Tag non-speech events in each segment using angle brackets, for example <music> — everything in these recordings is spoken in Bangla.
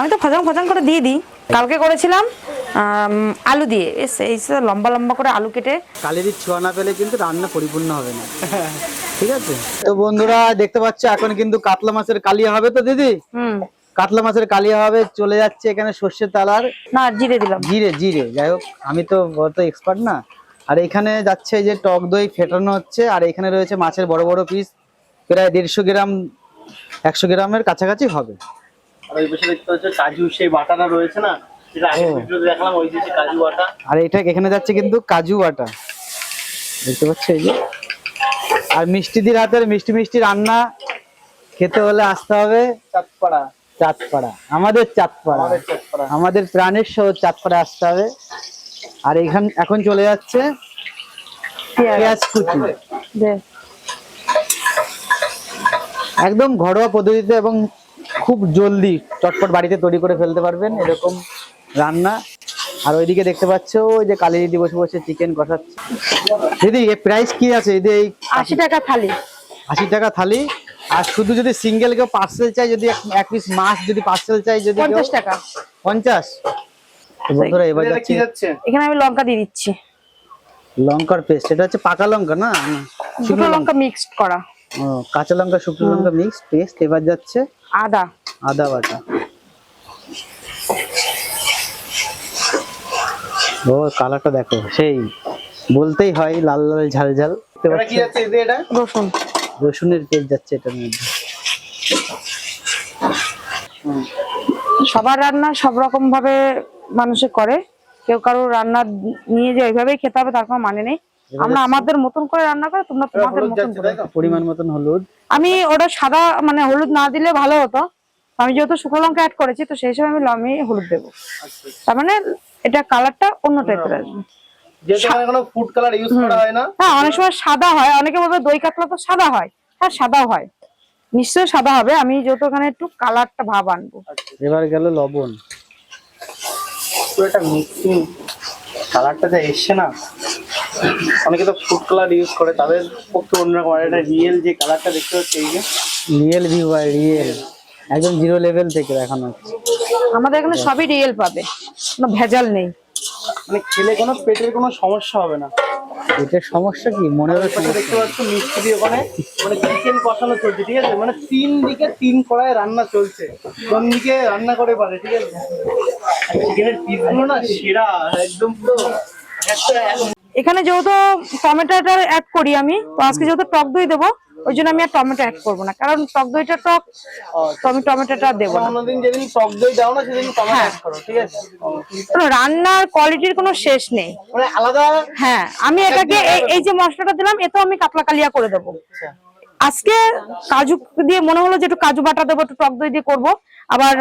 আমি তো ফজাং ফজাং করে দিয়ে দিই। কালকে করেছিলাম আলু দিয়ে। এই লম্বা লম্বা করে আলু কেটে। কালেরির ছোঁয়া না পেলে কিন্তু রান্না পরিপূর্ণ হবে না। <laughs> ঠিক আছে? তো বন্ধুরা দেখতে পাচ্ছ এখন কিন্তু কাতলা মাছের কালিয়া হবে তো দিদি? হুম। কাতলা মাছের কালিয়া হবে চলে যাচ্ছে এখানে সর্ষের তালার। না জিরে দিলাম। জিরে জিরে। যাই হোক আমি তো অত এক্সপার্ট না। আর এখানে যাচ্ছে যে টক দই ফেটানো হচ্ছে আর এখানে রয়েছে মাছের বড় বড় পিস প্রায় দেড়শো গ্রাম একশো গ্রামের কাছাকাছি হবে। আর ওই পাশে দেখতে হচ্ছে কাজু সেই বাটাটা রয়েছে না? যেটা আগে ভিডিওতে দেখলাম ওই যে কাজু বাটা। আর এটা এখানে যাচ্ছে কিন্তু কাজু বাটা। দেখতে পাচ্ছ এই যে? আর মিষ্টিদির হাতের মিষ্টি মিষ্টি রান্না খেতে হলে আসতে হবে চাঁদপাড়া। চাঁদপাড়া। আমাদের চাঁদপাড়া। আমাদের প্রাণের শহর চাঁদপাড়া আসতে হবে। আর এখান এখন চলে যাচ্ছে পেঁয়াজ কুচি। একদম ঘরোয়া পদ্ধতিতে এবং খুব জলদি চটপট বাড়িতে তৈরি করে ফেলতে পারবেন এরকম রান্না। আর ওইদিকে দেখতে পাচ্ছ ওই যে কালী দিদি বসে বসে চিকেন কষাচ্ছে। দিদি এর প্রাইস কি আছে? দিদি এই আশি টাকা থালি। আশি টাকা থালি। আর শুধু যদি সিঙ্গেল কেউ পার্সেল চাই যদি এক- পিস মাছ যদি পার্সেল চাই যদি পঞ্চাশ টাকা। পঞ্চাশ? তো বন্ধুরা এবার যাচ্ছি। কি যাচ্ছে? এখানে আমি লঙ্কা দিয়ে দিচ্ছি। লঙ্কার পেস্ট এটা হচ্ছে পাকা লঙ্কা না? শুকনো লঙ্কা লঙ্কা। মিক্সড করা। ও, কাঁচা লঙ্কা শুকনো লঙ্কা মিক্স পেস্ট এবার যাচ্ছে। আদা। আদা বাটা। ও কালারটা দেখো সেই বলতেই হয় লাল লাল ঝাল ঝাল। এটা কি যাচ্ছে এই যে এটা? রসুন। রসুনের পেস্ট যাচ্ছে এটার মধ্যে। সবার রান্না সব রকম ভাবে মানুষে করে। কেউ কারও রান্না নিয়ে যে ওইভাবেই খেতে হবে তার কোনো মানে নেই। আমরা আমাদের মতন করে রান্না করে তোমরা তোমাদের মতন করে পরিমাণ মতন হলুদ। আমি ওটা সাদা মানে হলুদ না দিলে ভালো হতো। আমি যেহেতু শুকনো লঙ্কা অ্যাড করেছি তো সেই হিসেবে আমি আমি হলুদ দেবো। তার মানে এটা কালারটা অন্য টাইপের আসবে। যেহেতু এখানে কোনো ফুড কালার ইউজ করা হয় না। হ্যাঁ অনেক সময় সাদা হয়। অনেকে বলবে দই কাতলা তো সাদা হয়। হ্যাঁ সাদাও হয়। নিশ্চয়ই সাদা হবে। আমি যেহেতু ওখানে একটু কালারটা ভাব আনব। এবার গেল লবণ। পুরো মিক্সিং কালারটা যা এসছে না অনেকে তো ফুড কালার ইউজ করে তাদের পক্ষে অন্যরকম আর এটা রিয়েল যে কালারটা দেখতে হচ্ছে এই যে। রিয়েল ভিউ হয় রিয়েল একদম জিরো লেভেল থেকে দেখানো হচ্ছে। আমাদের এখানে সবই রিয়েল পাবে কোনো ভেজাল নেই। মানে খেলে কোনো পেটের কোনো সমস্যা হবে না। এটার সমস্যা কি? মনে হয় দেখতে পাচ্ছ মিষ্টি দিয়ে ওখানে মানে চিকেন কষানো চলছে ঠিক আছে? মানে তিন দিকে তিন কড়াই রান্না চলছে। কোন দিকে রান্না করে পারে ঠিক আছে? চিকেনের পিসগুলো না সেরা একদম পুরো একটা এখানে যেহেতু টমেটোটা অ্যাড করি আমি তো আজকে যেহেতু টক দই দেবো ওই জন্য আমি আর টমেটো অ্যাড করব না। কারণ টক দইটা টক তো আমি টমেটোটা দেবো তো রান্নার কোয়ালিটির কোনো শেষ নেই। মানে আলাদা হ্যাঁ আমি এটাকে এই- যে মশলাটা দিলাম এতেও আমি কাতলা কালিয়া করে দেবো। আজকে কাজু দিয়ে মনে হলো যে একটু কাজু বাটা দেবো একটু টক দই দিয়ে করব। আবার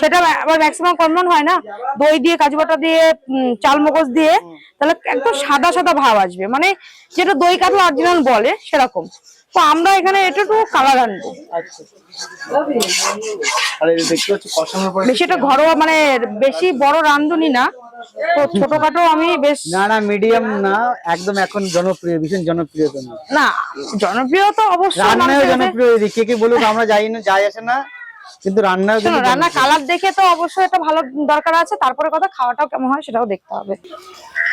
সেটা আবার ম্যাক্সিমাম কমন হয় না। দই দিয়ে কাজু বাটা দিয়ে চাল মগজ দিয়ে তাহলে একদম সাদা সাদা ভাব আসবে। মানে যেটা দই কাতলা অরিজিনাল বলে সেরকম। তো আমরা এখানে এটা একটু কালার আনব। বেশি এটা ঘরোয়া মানে বেশি বড় রান্ধুনি না। তো ছোটখাটো আমি বেশ না না মিডিয়াম না একদম এখন জনপ্রিয় ভীষণ জনপ্রিয় তুমি না। জনপ্রিয় তো অবশ্যই রান্নাও জনপ্রিয় কে কে বলুক আমরা যাই না যাই আসে না কিন্তু কিন্তু রান্না কালার দেখে তো অবশ্যই এটা ভালো দরকার আছে তারপরে কথা খাওয়াটাও কেমন হয় সেটাও দেখতে হবে।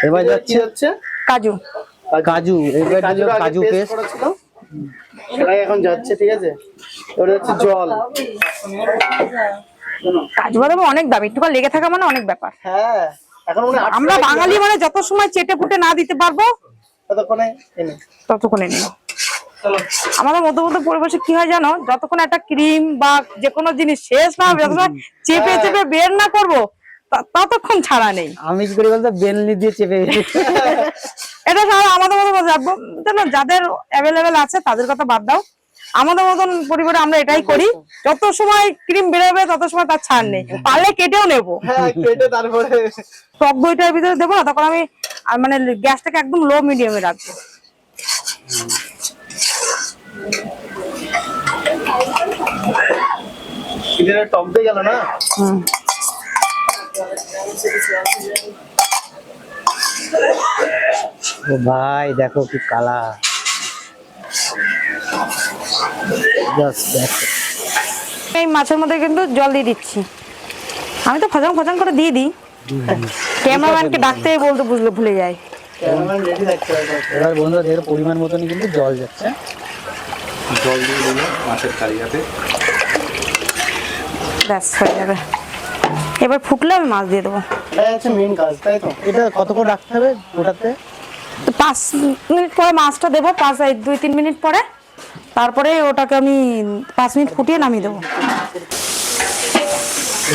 এবার যাচ্ছে হচ্ছে? কাজু। কাজু এবার দিল কাজু পেস্ট সেটাই এখন যাচ্ছে ঠিক আছে? এবার হচ্ছে জল। কাজু বাদাম অনেক দাম একটু লেগে থাকা মানে অনেক ব্যাপার। হ্যাঁ। এখন হয় আমরা বাঙালি মানে যত সময় চেটে ফুটে না দিতে পারব ততক্ষণে ততক্ষণে নেই আমাদের মধ্যে মধ্যে পরিবেশে কি হয় জানো যতক্ষণ একটা ক্রিম বা যে কোনো জিনিস শেষ না হবে যতক্ষণ চেপে চেপে বের না করব ত- ততক্ষণ ছাড়া নেই। আমি কি করি বলতো বেনলি দিয়ে চেপে এটা ছাড়া আমাদের মতো জানো যাদের অ্যাভেলেবেল আছে তাদের কথা বাদ দাও। আমাদের মতন পরিবারে আমরা এটাই করি। যত সময় ক্রিম বেরোবে তত সময় তার ছাড় নেই। পারলে কেটেও নেব। হ্যাঁ তারপরে টক দইটার ভিতরে দেবো না তখন আমি আর মানে গ্যাসটাকে একদম লো মিডিয়ামে রাখব। টক দিয়ে গেল না? ভাই দেখো কি কালা এই মাছের মধ্যে কিন্তু জল দিয়ে দিচ্ছি। আমি তো ফজং ফজং করে দিয়ে দিই। ক্যামেরাম্যানকে ডাকতে বলতে বুঝলো ভুলে যায়। এবার বন্ধুরা এর পরিমাণ মতনই কিন্তু জল যাচ্ছে। জল দিয়ে দিলাম মাছের কালিয়াতে ব্যাস হয়ে যাবে। এবার ফুটলে আমি মাছ দিয়ে দেবো। হচ্ছে মেন কাজ তাই তো? এটা কতক্ষণ রাখতে হবে ওটাতে? পাঁচ মিনিট পরে মাছটা দেবো পাঁচ দুই তিন মিনিট পরে। তারপরে ওটাকে আমি পাঁচ মিনিট ফুটিয়ে নামিয়ে দেবো।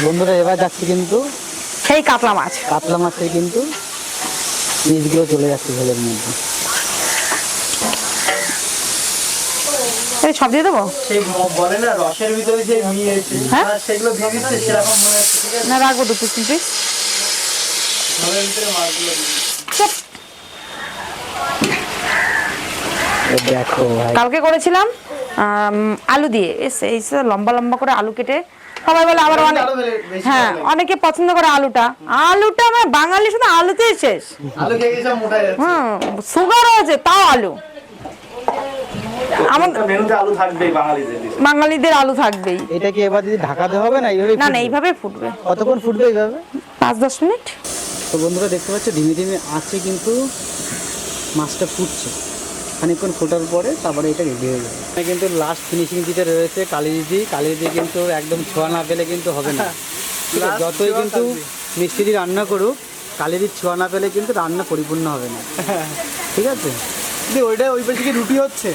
বন্ধুরা এবার যাচ্ছে কিন্তু সেই কাতলা মাছ। কাতলা মাছের কিন্তু বীজগুলো চলে যাচ্ছে ঝোলের মধ্যে। এই সব দিয়ে দেবো? বলে না রসের ভিতরে যে হ্যাঁ? সেগুলো দিয়ে দিচ্ছে সেরকম মনে হচ্ছে না রাখব দু পিস তিন পিস ঝোলের ভিতরে মাছগুলো দিয়ে দিচ্ছে। চুপ। এ দেখো কালকে করেছিলাম আলু দিয়ে। এস এই লম্বা লম্বা করে আলু কেটে সবাই বলে আবার অনেক হ্যাঁ অনেকে পছন্দ করে আলুটা। আলুটা আমার বাঙালি শুধু আলুতেই শেষ। আলু খেয়ে গেছে মোটা যাচ্ছে। হুম সুগারও আছে তাও আলু। বাঙালিদের আলু থাকবেই। এটা কি এবার দিদি ঢাকাতে হবে না এইভাবে না না এইভাবে ফুটবে। কতক্ষণ ফুটবে এইভাবে? পাঁচ দশ মিনিট। তো বন্ধুরা দেখতে পাচ্ছ ধীমে ধীমে আছে কিন্তু মাছটা ফুটছে। খানিকক্ষণ ফোটার পরে তারপরে এটা রেডি হয়ে যাবে এখানে কিন্তু লাস্ট ফিনিশিং দিতে রয়েছে কালী দিদি কালী দিদি কিন্তু একদম ছোঁয়া না পেলে কিন্তু হবে না? <laughs> যতই কিন্তু। মিষ্টি দিয়ে রান্না করুক কালিদির ছোঁয়া না পেলে কিন্তু রান্না পরিপূর্ণ হবে না। <laughs> ঠিক আছে? দিদি ওইটা ওই পাশে কি রুটি হচ্ছে?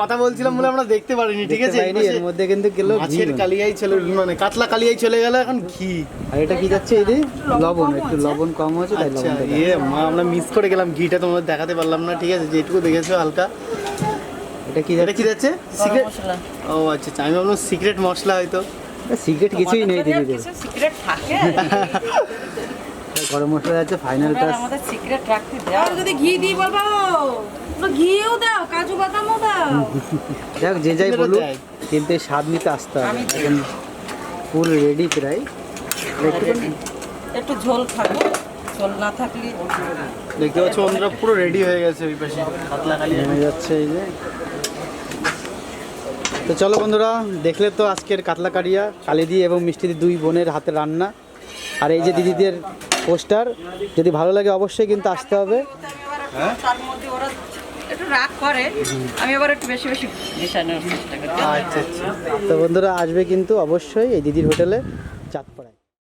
কথা বলছিলাম বলে আমরা দেখতে পারিনি ঠিক আছে? এর মধ্যে কিন্তু গেল মাছের কালিয়াই চলে মানে কাতলা কালিয়াই চলে গেল এখন ঘি। আর এটা কি যাচ্ছে এই লবণ একটু লবণ কম তাই আচ্ছা ইয়ে মা আমরা মিস করে গেলাম ঘিটা তোমাদের দেখাতে পারলাম না ঠিক আছে? যেটুকু দেখেছ হালকা। এটা কি এটা কি যাচ্ছে? সিক্রেট ও আচ্ছা আচ্ছা আমি ভাবলাম সিক্রেট মশলা হয়তো। সিগারেট কিছুই নেই সিক্রেট থাকে। <laughs> গরম মশলা যাচ্ছে ফাইনাল টাচ আমাদের সিক্রেট রাখতে দেওয়া আর যদি ঘি দিই বলব না ঘিও দাও কাজু বাদামও দাও। যাক যে যাই বলুক কিন্তু এই স্বাদ নিতে আসতে হবে। এখন ফুল রেডি প্রায়। একটু ঝোল থাকো ঝোল না থাকলে দেখতে পাচ্ছ বন্ধুরা পুরো রেডি হয়ে গেছে ওই পাশে। কাতলা কালিয়া নেমে যাচ্ছে এই যে। তো চলো বন্ধুরা দেখলে তো আজকের কাতলা কারিয়া কালিদি এবং মিষ্টিদি দুই বোনের হাতে রান্না। আর এই যে দিদিদের পোস্টার। যদি ভালো লাগে অবশ্যই কিন্তু আসতে হবে। তার মধ্যে ওরা একটু রাগ করে। আমি আবার একটু বেশি বেশি মেশানোর চেষ্টা করি আচ্ছা আচ্ছা। তো বন্ধুরা আসবে কিন্তু অবশ্যই এই দিদির হোটেলে চাঁদপাড়ায়।